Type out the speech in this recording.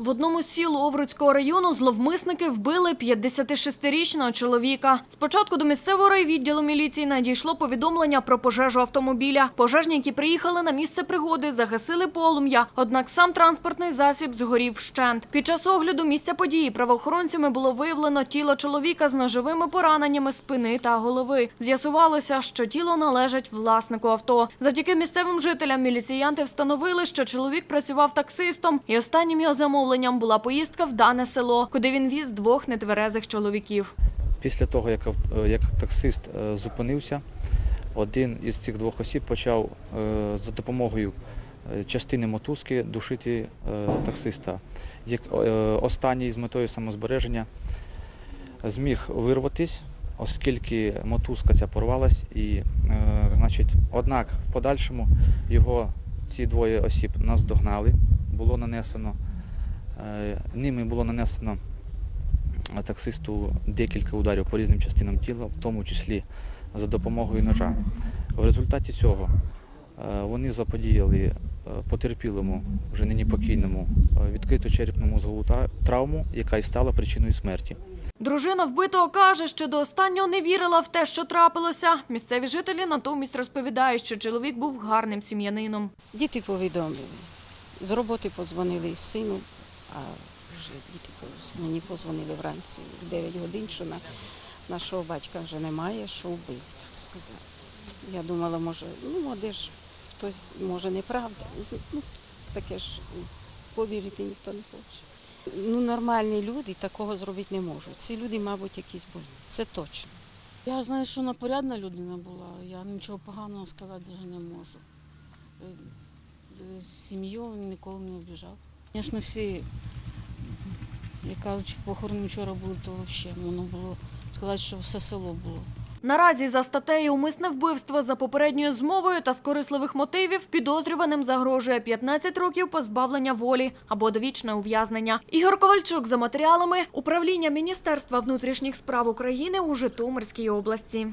В одному з сіл Овруцького району зловмисники вбили 56-річного чоловіка. Спочатку до місцевого райвідділу міліції надійшло повідомлення про пожежу автомобіля. Пожежні, які приїхали на місце пригоди, загасили полум'я. Однак сам транспортний засіб згорів вщент. Під час огляду місця події правоохоронцями було виявлено тіло чоловіка з ножовими пораненнями спини та голови. З'ясувалося, що тіло належить власнику авто. Завдяки місцевим жителям міліціянти встановили, що чоловік працював таксистом, і останнім його замовленням була поїздка в дане село, куди він віз двох нетверезих чоловіків. Після того, як, як таксист е, зупинився, один із цих двох осіб почав е, за допомогою е, частини мотузки душити е, таксиста. Як е, останній з метою самозбереження зміг вирватись, оскільки мотузка ця порвалась, і, е, значить, однак в подальшому його ці двоє осіб наздогнали, було нанесено, е, ними було нанесено таксисту декілька ударів по різним частинам тіла, в тому числі за допомогою ножа. В результаті цього е, вони заподіяли е, потерпілому, вже нині покійному, е, відкриту черепну мозгову травму, яка і стала причиною смерті. Дружина вбитого каже, що до останнього не вірила в те, що трапилося. Місцеві жителі натомість розповідають, що чоловік був гарним сім'янином. Діти повідомили. З роботи подзвонили сину, а вже діти мені подзвонили вранці в 9 годин, що на нашого батька вже немає, що вбив, так сказати. Я думала, може, ну, де ж хтось, може, неправда. Ну, таке ж ну, повірити ніхто не хоче. Ну, нормальні люди такого зробити не можуть. Ці люди, мабуть, якісь були. Це точно. Я знаю, що вона порядна людина була. Я нічого поганого сказати навіть не можу. Е, Сім'ю ніколи не обіжав. Звісно, всі, як кажуть, похорони вчора були, то взагалі можна було сказати, що все село було. Наразі за статтею умисне вбивство за попередньою змовою та з корисливих мотивів підозрюваним загрожує 15 років позбавлення волі або довічне ув'язнення. Ігор Ковальчук за матеріалами управління Міністерства внутрішніх справ України у Житомирській області.